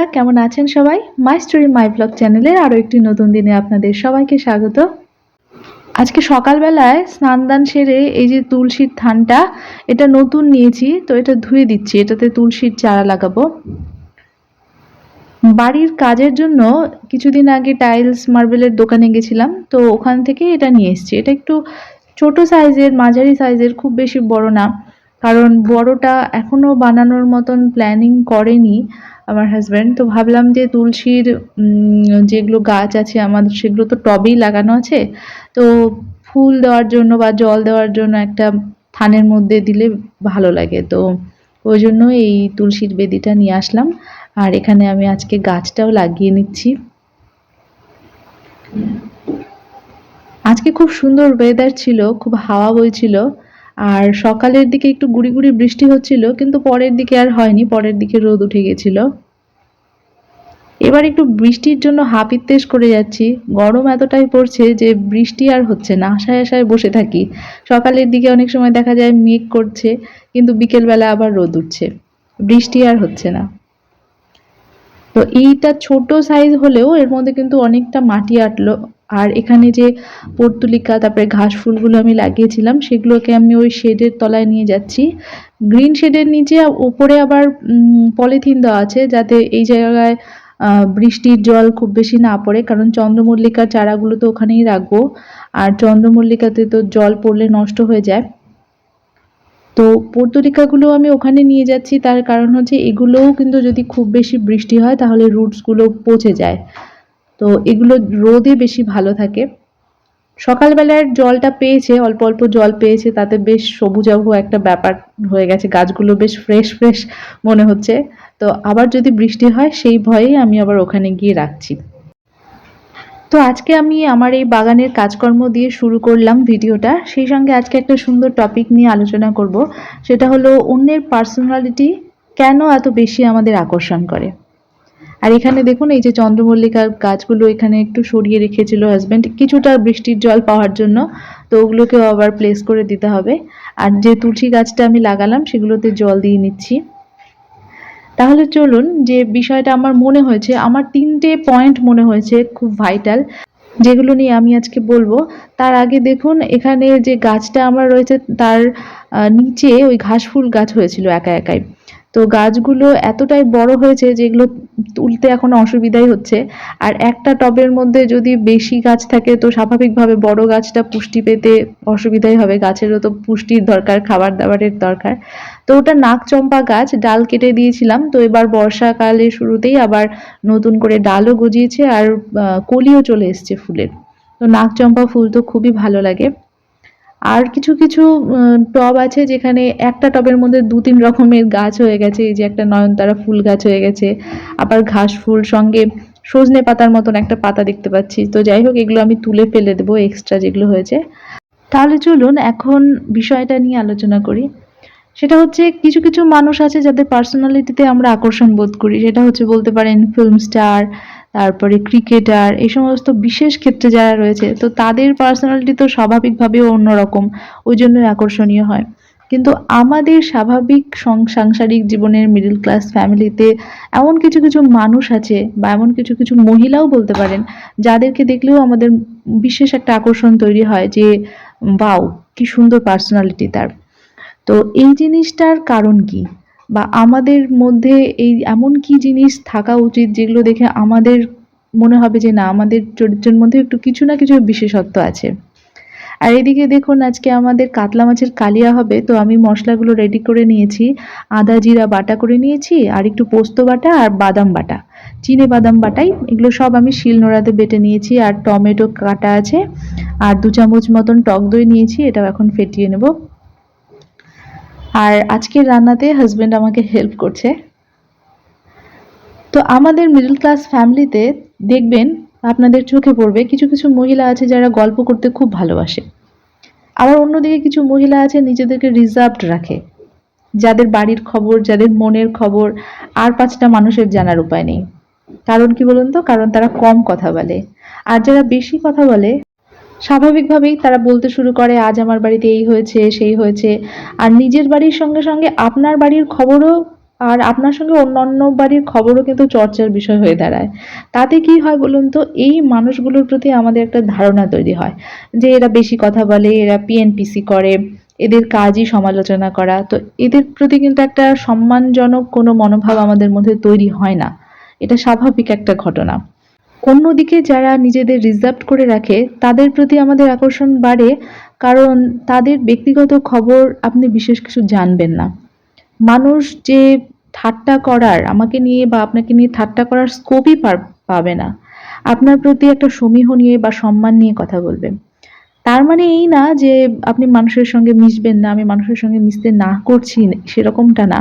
বন্ধুরা কেমন আছেন সবাই? মাই স্টোরি মাই ব্লগ চ্যানেলের আরও একটি নতুন দিনে আপনাদের সবাইকে স্বাগত। আজকে সকালবেলায় স্নান দান সেরে এই যে তুলসীর থানটা এটা নতুন নিয়েছি, তো এটা ধুয়ে দিচ্ছি, এটাতে তুলসীর চারা লাগাবো। বাড়ির কাজের জন্য কিছুদিন আগে টাইলস মার্বেলের দোকানে গেছিলাম, তো ওখান থেকে এটা নিয়ে এসেছি। এটা একটু ছোট সাইজের, মাঝারি সাইজের, খুব বেশি বড় না, কারণ বড়টা এখনও বানানোর মতন প্ল্যানিং করেনি। আমার হাজব্যান্ড তো ভাবলাম যে তুলসীর যেগুলো গাছ আছে আমাদের, সেগুলো তো টবেই লাগানো আছে। তো ফুল দেওয়ার জন্য বা জল দেওয়ার জন্য একটা থানের মধ্যে দিলে ভালো লাগে। তো ওই জন্য এই তুলসীর বেদিটা নিয়ে আসলাম। আর এখানে আমি আজকে গাছটাও লাগিয়ে নিচ্ছি। আজকে খুব সুন্দর ওয়েদার ছিল, খুব হাওয়া বইছিল। আর সকালের দিকে একটু গুড়ি গুড়ি বৃষ্টি হচ্ছিল, কিন্তু পরের দিকে আর হয়নি, পরের দিকে রোদ উঠে গেছিল। এবার একটু বৃষ্টির জন্য হাপিত্তেশ করে যাচ্ছি। গরম এতটাই পড়ছে যে বৃষ্টি আর হচ্ছে না, আশায় আশায় বসে থাকি। সকালের দিকে অনেক সময় দেখা যায় মেঘ করছে, কিন্তু বিকেলবেলা আবার রোদ উঠছে। বৃষ্টি আর হচ্ছে না। তো এইটা ছোট সাইজ হলেও এর মধ্যে কিন্তু অনেকটা মাটি আটলো আর এখানে যে পর্তুলিকা, তারপরে ঘাস ফুলগুলো আমি লাগিয়েছিলাম, সেগুলোকে আমি ওই শেডের তলায় নিয়ে যাচ্ছি। গ্রিন শেডের নিচে ওপরে আবার পলিথিন দেওয়া আছে যাতে এই জায়গায় বৃষ্টির জল খুব বেশি না পড়ে, কারণ চন্দ্রমল্লিকার চারাগুলো তো ওখানেই রাখব। আর চন্দ্রমল্লিকাতে তো জল পড়লে নষ্ট হয়ে যায়। তো পর্তুলিকাগুলো আমি ওখানে নিয়ে যাচ্ছি, তার কারণ হচ্ছে এগুলোও কিন্তু যদি খুব বেশি বৃষ্টি হয়, তাহলে রুটসগুলো পচে যায়। তো এগুলো রোদে বেশি ভালো থাকে। সকালবেলার জলটা পেয়েছে, অল্প অল্প জল পেয়েছে, তাতে বেশ সবুজাভ একটা ব্যাপার হয়ে গেছে, গাছগুলো বেশ ফ্রেশ ফ্রেশ মনে হচ্ছে। তো আবার যদি বৃষ্টি হয়, সেই ভয়েই আমি আবার ওখানে গিয়ে রাখছি। তো আজকে আমি আমার এই বাগানের কাজকর্ম দিয়ে শুরু করলাম ভিডিওটা। সেই সঙ্গে আজকে একটা সুন্দর টপিক নিয়ে আলোচনা করব। সেটা হলো অন্যের পার্সোনালিটি কেন এত বেশি আমাদের আকর্ষণ করে? আর এখানে দেখুন, এই যে চন্দ্রমল্লিকার গাছগুলো এখানে একটু সরিয়ে রেখেছিল হাজবেন্ড কিছুটা বৃষ্টির জল পাওয়ার জন্য, তো ওগুলোকেও আবার প্লেস করে দিতে হবে। আর যে তুলসী গাছটা আমি লাগালাম, সেগুলোতে জল দিয়ে নিচ্ছি। তাহলে চলুন, যে বিষয়টা আমার মনে হয়েছে, আমার তিনটে পয়েন্ট মনে হয়েছে খুব ভাইটাল যেগুলো নিয়ে আমি আজকে বলব। তার আগে দেখুন, এখানে যে গাছটা আমার রয়েছে, তার নিচে ওই ঘাস ফুল গাছ হয়েছিল একা একাই। তো গাছগুলো এতটাই বড় হয়েছে যেগুলো তুলতে এখন অসুবিধাই হচ্ছে। আর একটা টবের মধ্যে যদি বেশি গাছ থাকে তো স্বাভাবিকভাবে বড় গাছটা পুষ্টি পেতে অসুবিধাই হবে। গাছেরও তো পুষ্টির দরকার খাবার দাবারের দরকার। তো ওটা নাক চম্পা গাছ, ডাল কেটে দিয়েছিলাম। তো এবার বর্ষাকালে শুরুতেই আবার নতুন করে ডালও গজিয়েছে আর কলিও চলে এসছে ফুলের। তো নাক চম্পা ফুল তো খুবই ভালো লাগে। আর কিছু কিছু টব আছে যেখানে একটা টবের মধ্যে দু তিন রকমের গাছ হয়ে গেছে। এই যে একটা নয়নতারা ফুল গাছ হয়ে গেছে, আবার ঘাস ফুল, সঙ্গে সজনে পাতার মতন একটা পাতা দেখতে পাচ্ছি। তো যাই হোক, এগুলো আমি তুলে ফেলে দেবো এক্সট্রা যেগুলো হয়েছে। তাহলে চলুন এখন বিষয়টা নিয়ে আলোচনা করি। সেটা হচ্ছে কিছু কিছু মানুষ আছে যাদের পার্সোনালিটিতে আমরা আকর্ষণ বোধ করি। সেটা হচ্ছে বলতে পারেন ফিল্ম স্টার তারপরে ক্রিকেটার এই সমস্ত বিশেষ ক্ষেত্রে যারা রয়েছে, তো তাদের পার্সোনালিটি তো স্বাভাবিকভাবেও অন্যরকম, ওই জন্যই আকর্ষণীয় হয়। কিন্তু আমাদের স্বাভাবিক সাংসারিক জীবনের মিডল ক্লাস ফ্যামিলিতে এমন কিছু কিছু মানুষ আছে বা এমন কিছু কিছু মহিলাও বলতে পারেন, যাদেরকে দেখলেও আমাদের বিশেষ একটা আকর্ষণ তৈরি হয় যে বাউ কি সুন্দর পার্সোনালিটি তার। তো এই জিনিসটার কারণ কি? বা আমাদের মধ্যে এই এমন কি জিনিস থাকা উচিত যেগুলো দেখে আমাদের মনে হবে যে না, আমাদের চরিত্রের মধ্যে একটু কিছু না কিছু বিশেষত্ব আছে। আর এদিকে দেখুন, আজকে আমাদের কাতলা মাছের কালিয়া হবে, তো আমি মশলাগুলো রেডি করে নিয়েছি। আদা জিরা বাটা করে নিয়েছি, আর একটু পোস্ত বাটা আর বাদাম বাটা। চিনে বাদাম বাটাই, এগুলো সব আমি শিলনোড়াতে বেটে নিয়েছি, আর টমেটো কাটা আছে, আর দু চামচ মতন টক দই নিয়েছি, এটাও এখন ফেটিয়ে নেব। আর আজকের রান্নাতে হাজব্যান্ড আমাকে হেল্প করছে। তো আমাদের মিডল ক্লাস ফ্যামিলিতে দেখবেন আপনাদের চোখে পড়বে কিছু কিছু মহিলা আছে যারা গল্প করতে খুব ভালোবাসে। আবার অন্যদিকে কিছু মহিলা আছে নিজেদেরকে রিজার্ভড রাখে। যাদের বাড়ির খবর, যাদের মনের খবর, আর পাঁচটা মানুষের জানার উপায় নেই। কারণ কি বলুন তো? কারণ তারা কম কথা বলে। আর যারা বেশি কথা বলে স্বাভাবিকভাবেই তারা বলতে শুরু করে, আজ আমার বাড়িতে এই হয়েছে, সেই হয়েছে। আর নিজের বাড়ির সঙ্গে সঙ্গে আপনার বাড়ির খবরও আর আপনার সঙ্গে অন্যান্য বাড়ির খবরও কিন্তু চর্চার বিষয় হয়ে দাঁড়ায়। তাতে কি হয় বলুন তো, এই মানুষগুলোর প্রতি আমাদের একটা ধারণা তৈরি হয় যে এরা বেশি কথা বলে, এরা পিএনপিসি করে, এদের কাজই সমালোচনা করা। তো এদের প্রতি কিন্তু একটা সম্মানজনক কোনো মনোভাব আমাদের মধ্যে তৈরি হয় না। এটা স্বাভাবিক একটা ঘটনা। অন্যদিকে যারা নিজেদের রিজার্ভ করে রাখে, তাদের প্রতি আমাদের আকর্ষণ বাড়ে, কারণ তাদের ব্যক্তিগত খবর আপনি বিশেষ কিছু জানবেন না। মানুষ যে ঠাট্টা করার, আমাকে নিয়ে বা আপনাকে নিয়ে ঠাট্টা করার স্কোপই পাবে না। আপনার প্রতি একটা সমীহ নিয়ে বা সম্মান নিয়ে কথা বলবে তার মানে এই না যে আপনি মানুষের সঙ্গে মিশবেন না, আমি মানুষের সঙ্গে মিশতে না করছি, সেরকমটা না।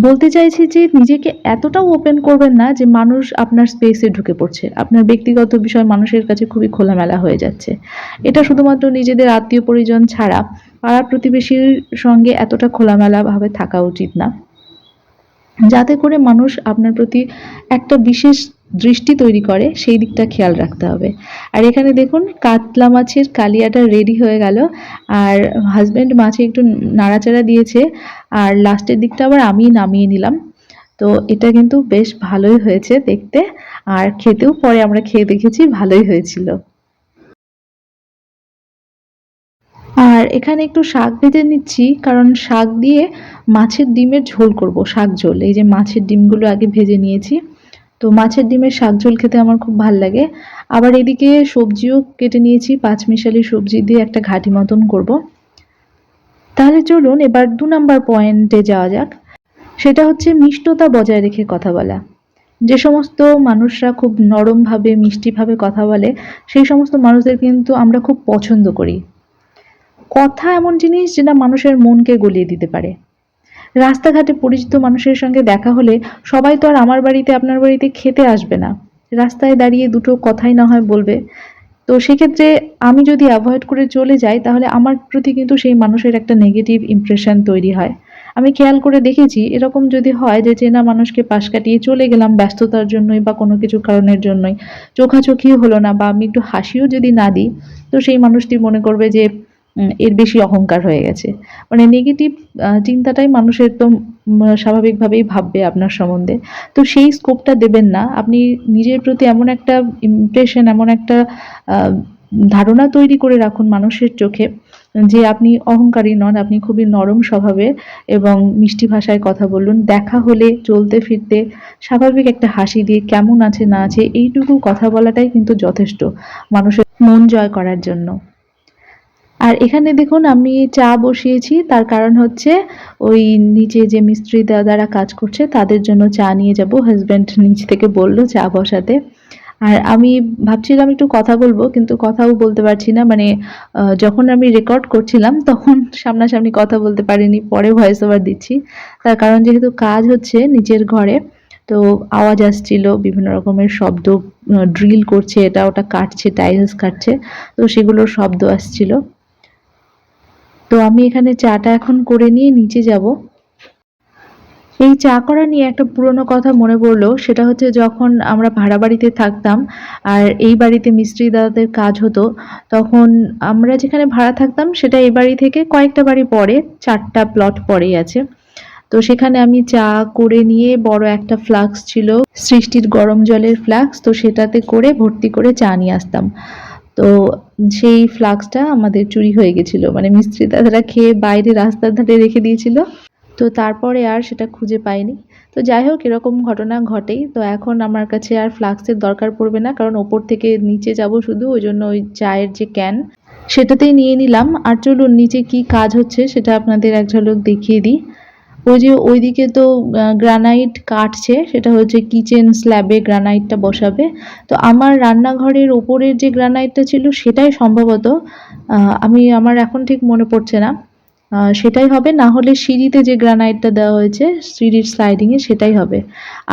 বলতে চাইছি যে নিজেকে এতটাও ওপেন করবেন না যে মানুষ আপনার স্পেসে ঢুকে পড়ছে। আপনার ব্যক্তিগত বিষয় মানুষের কাছে খুবই খোলামেলা হয়ে যাচ্ছে। এটা শুধুমাত্র নিজেদের আত্মীয় পরিজন ছাড়া পাড়া প্রতিবেশীর সঙ্গে এতটা খোলামেলাভাবে থাকা উচিত না। যাতে করে মানুষ আপনার প্রতি একটা বিশেষ দৃষ্টি তৈরি করে, সেই দিকটা খেয়াল রাখতে হবে। আর এখানে দেখুন, কাতলা মাছের কালিয়াটা রেডি হয়ে গেল। আর হাজব্যান্ড মাছে একটু নাড়াচাড়া দিয়েছে। আর লাস্টের দিকটা আবার আমি নামিয়ে নিলাম। তো এটা কিন্তু বেশ ভালোই হয়েছে দেখতে। আর খেতেও পরে আমরা খেয়ে দেখেছি, ভালোই হয়েছিল। আর এখানে একটু শাক ভেজে নিচ্ছি, কারণ শাক দিয়ে মাছের ডিমের ঝোল করব, শাক ঝোল। এই যে মাছের ডিমগুলো আগে ভেজে নিয়েছি। তো মাছের ডিমের শাক ঝোল খেতে আমার খুব ভালো লাগে। আবার এদিকে সবজিও কেটে নিয়েছি পাঁচমিশালি সবজি দিয়ে একটা ঘাটি মতন করব। তাহলে চলুন এবার দু নাম্বার পয়েন্টে যাওয়া যাক। সেটা হচ্ছে মিষ্টতা বজায় রেখে কথা বলা। যে সমস্ত মানুষরা খুব নরমভাবে, মিষ্টিভাবে কথা বলে, সেই সমস্ত মানুষদের কিন্তু আমরা খুব পছন্দ করি। কথা এমন জিনিস যেটা মানুষের মনকে গলিয়ে দিতে পারে। রাস্তাঘাটে পরিচিত মানুষের সঙ্গে দেখা হলে সবাই তো আর আমার বাড়িতে, আপনার বাড়িতে খেতে আসবে না। রাস্তায় দাঁড়িয়ে দুটো কথাই না হয় বলবে। তো সেক্ষেত্রে আমি যদি অ্যাভয়েড করে চলে যাই, তাহলে আমার প্রতি কিন্তু সেই মানুষের একটা নেগেটিভ ইমপ্রেশন তৈরি হয়। আমি খেয়াল করে দেখেছি, এরকম যদি হয় যে চেনা মানুষকে পাশ কাটিয়ে চলে গেলাম ব্যস্ততার জন্যই বা কোনো কিছু কারণের জন্যই চোখাচোখি হলো না বা আমি একটু হাসিও যদি না দিই, তো সেই মানুষটি মনে করবে যে এর বেশি অহংকার হয়ে গেছে। মানে নেগেটিভ চিন্তাটাই মানুষের তো স্বাভাবিকভাবেই ভাববে আপনার সম্বন্ধে। তো সেই স্কোপটা দেবেন না। আপনি নিজের প্রতি এমন একটা ইমপ্রেশন এমন একটা ধারণা তৈরি করে রাখুন মানুষের চোখে, যে আপনি অহংকারী নন, আপনি খুবই নরম স্বভাবের এবং মিষ্টি ভাষায় কথা বলুন। দেখা হলে, চলতে ফিরতে স্বাভাবিক একটা হাসি দিয়ে কেমন আছে না আছে, এইটুকু কথা বলাটাই কিন্তু যথেষ্ট মানুষের মন জয় করার জন্য। আর এখানে দেখুন আমি চা বসিয়েছি, তার কারণ হচ্ছে ওই নিচে যে মিস্ত্রি দাদারা কাজ করছে, তাদের জন্য চা নিয়ে যাব। হাজব্যান্ড নিচ থেকে বলল চা বসাতে। আর আমি ভাবছিলাম একটু কথা বলব, কিন্তু কথাও বলতে পারছি না। মানে যখন আমি রেকর্ড করছিলাম, তখন সামনাসামনি কথা বলতে পারিনি, পরে ভয়েস ওভার দিচ্ছি। তার কারণ যেহেতু কাজ হচ্ছে নিচের ঘরে, তো আওয়াজ আসছিল, বিভিন্ন রকমের শব্দ ড্রিল করছে, এটা ওটা কাটছে টাইলস কাটছে, তো সেগুলোর শব্দ আসছিল। তো আমি এখানে চাটা এখন করে নিয়ে নিচে যাব। এই চা করা নিয়ে একটা পুরনো কথা মনে পড়ল, সেটা হচ্ছে যখন আমরা ভাড়া বাড়িতে থাকতাম আর এই বাড়িতে মিস্ত্রি দাদাদের কাজ হতো, তখন আমরা যেখানে ভাড়া থাকতাম সেটা এই বাড়ি থেকে কয়েকটা বাড়ি পরে, চারটা প্লট পরেই আছে। তো সেখানে আমি চা করে নিয়ে বড় একটা ফ্লাক্স ছিল, সৃষ্টির গরম জলের ফ্লাক্স তো সেটাতে করে ভর্তি করে চা নিয়ে আসতাম। তো সেই ফ্লাক্সটা আমাদের চুরি হয়ে গেছিল। মানে মিস্ত্রি দাদারা খেয়ে বাইরে রাস্তার ধারে রেখে দিয়েছিল। তো তারপরে আর সেটা খুঁজে পাইনি। তো যাই হোক, এরকম ঘটনা ঘটেই। তো এখন আমার কাছে আর ফ্লাক্সের দরকার পড়বে না। কারণ ওপর থেকে নিচে যাব শুধু। ওই জন্য ওই চায়ের যে ক্যান, সেটাতেই নিয়ে নিলাম। আর চলুন, নিচে কি কাজ হচ্ছে সেটা আপনাদের এক ঝলক দেখিয়ে দিই। ওই যে ওইদিকে তো গ্রানাইট কাটছে, সেটা হচ্ছে কিচেন স্ল্যাবে গ্রানাইটটা বসাবে। তো আমার রান্নাঘরের ওপরের যে গ্রানাইটটা ছিল, সেটাই সম্ভবত আমি, আমার এখন ঠিক মনে পড়ছে না। সেটাই হবে, না হলে সিঁড়িতে যে গ্রানাইটটা দেওয়া হয়েছে, সিঁড়ির স্লাইডিংয়ে সেটাই হবে।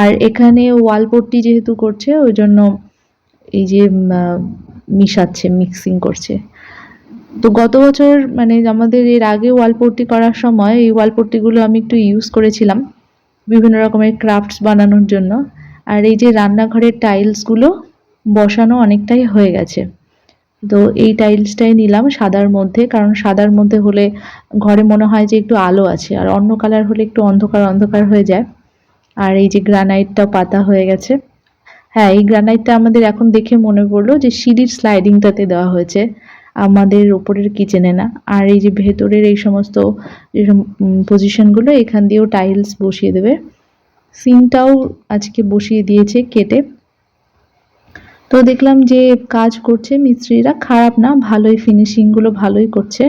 আর এখানে ওয়াল ওয়ালপট্টি যেহেতু করছে, ওই জন্য এই যে মিশাচ্ছে মিক্সিং করছে। তো গত বছর মানে আমাদের এর আগে ওয়ালপট্টি করার সময় এই ওয়ালপট্টিগুলো আমি একটু ইউজ করেছিলাম বিভিন্ন রকমের ক্রাফটস বানানোর জন্য। আর এই যে রান্নাঘরের টাইলসগুলো বসানো অনেকটাই হয়ে গেছে। তো এই টাইলসটাই নিলাম সাদার মধ্যে, কারণ সাদার মধ্যে হলে ঘরে মনে হয় যে একটু আলো আছে, আর অন্য কালার হলে একটু অন্ধকার অন্ধকার হয়ে যায়। আর এই যে গ্রানাইটটাও পাতা হয়ে গেছে। হ্যাঁ এই গ্রানাইটটা আমাদের এখন দেখে মনে পড়ল যে সিঁড়ির স্লাইডিংটাতে দেওয়া হয়েছে। আমাদের ওপরের কিচেনে না। আর এই যে ভেতরের এই সমস্ত পজিশনগুলো এখান দিয়েও টাইলস বসিয়ে দেবে। সিনটাও আজকে বসিয়ে দিয়েছে কেটে। তো দেখলাম যে কাজ করছে মিস্ত্রিরা, খারাপ না, ভালোই ফিনিশিংগুলো ভালোই করছে।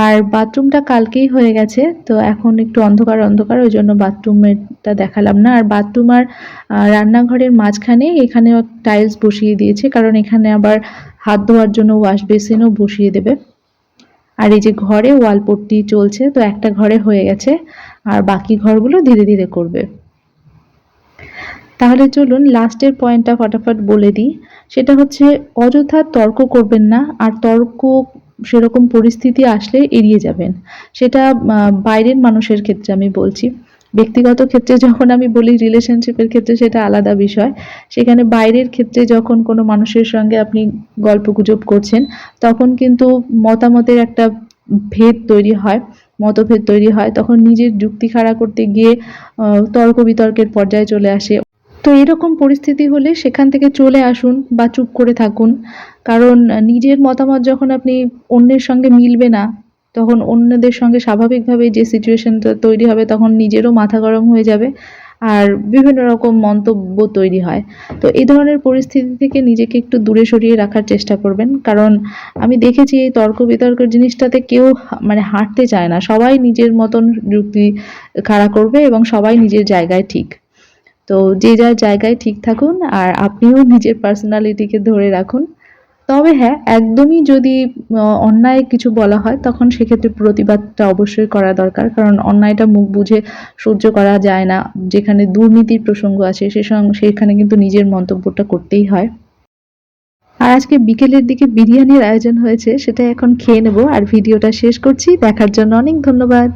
আর বাথরুমটা কালকেই হয়ে গেছে, তো এখন একটু অন্ধকার অন্ধকার, ওই জন্য বাথরুমেরটা দেখালাম না। আর বাথরুম আর রান্নাঘরের মাঝখানে এখানে টাইলস বসিয়ে দিয়েছে, কারণ এখানে আবার হাত ধোয়ার জন্য ওয়াশ বেসিনও বসিয়ে দেবে। আর এই যে ঘরে ওয়াল পট্টি চলছে, তো একটা ঘরে হয়ে গেছে, আর বাকি ঘরগুলো ধীরে ধীরে করবে। তাহলে চলুন লাস্টের পয়েন্টটা ফটাফট বলে দিই। সেটা হচ্ছে, অযথা তর্ক করবেন না, আর তর্ক সেরকম পরিস্থিতি আসলে এড়িয়ে যাবেন। সেটা বাইরের মানুষের ক্ষেত্রে আমি বলছি। ব্যক্তিগত ক্ষেত্রে যখন আমি বলি রিলেশনশিপের ক্ষেত্রে সেটা আলাদা বিষয়। সেখানে বাইরের ক্ষেত্রে যখন কোনো মানুষের সঙ্গে আপনি গল্পগুজব করছেন, তখন কিন্তু মতামতের একটা ভেদ তৈরি হয়, মতভেদ তৈরি হয়। তখন নিজের যুক্তি খাড়া করতে গিয়ে তর্ক বিতর্কের পর্যায়ে চলে আসে। তো এরকম পরিস্থিতি হলে সেখান থেকে চলে আসুন বা চুপ করে থাকুন। কারণ নিজের মতামত যখন আপনি অন্যের সঙ্গে মিলবে না, তখন অন্যদের সঙ্গে স্বাভাবিকভাবে যে সিচুয়েশনটা তৈরি হবে তখন নিজেরও মাথা গরম হয়ে যাবে আর বিভিন্ন রকম মন্তব্য তৈরি হয়। তো এই ধরনের পরিস্থিতি থেকে নিজেকে একটু দূরে সরিয়ে রাখার চেষ্টা করবেন। কারণ, আমি দেখেছি এই তর্ক বিতর্কের জিনিসটাতে কেউ মানে হাঁটতে চায় না। সবাই নিজের মতন যুক্তি খাড়া করবে এবং সবাই নিজের জায়গায় ঠিক। তো যে যার জায়গায় ঠিক থাকুন আর আপনিও নিজের পার্সোনালিটিকে ধরে রাখুন। তবে হ্যাঁ একদমই যদি অন্যায় কিছু বলা হয়, তখন সেক্ষেত্রে প্রতিবাদটা অবশ্যই করা দরকার। কারণ অন্যায়টা মুখ বুঝে সহ্য করা যায় না। যেখানে দুর্নীতির প্রসঙ্গ আছে সে, সেখানে কিন্তু নিজের মন্তব্যটা করতেই হয়। আর আজকে বিকেলের দিকে বিরিয়ানির আয়োজন হয়েছে, সেটা এখন খেয়ে নেব। আর ভিডিওটা শেষ করছি। দেখার জন্য অনেক ধন্যবাদ।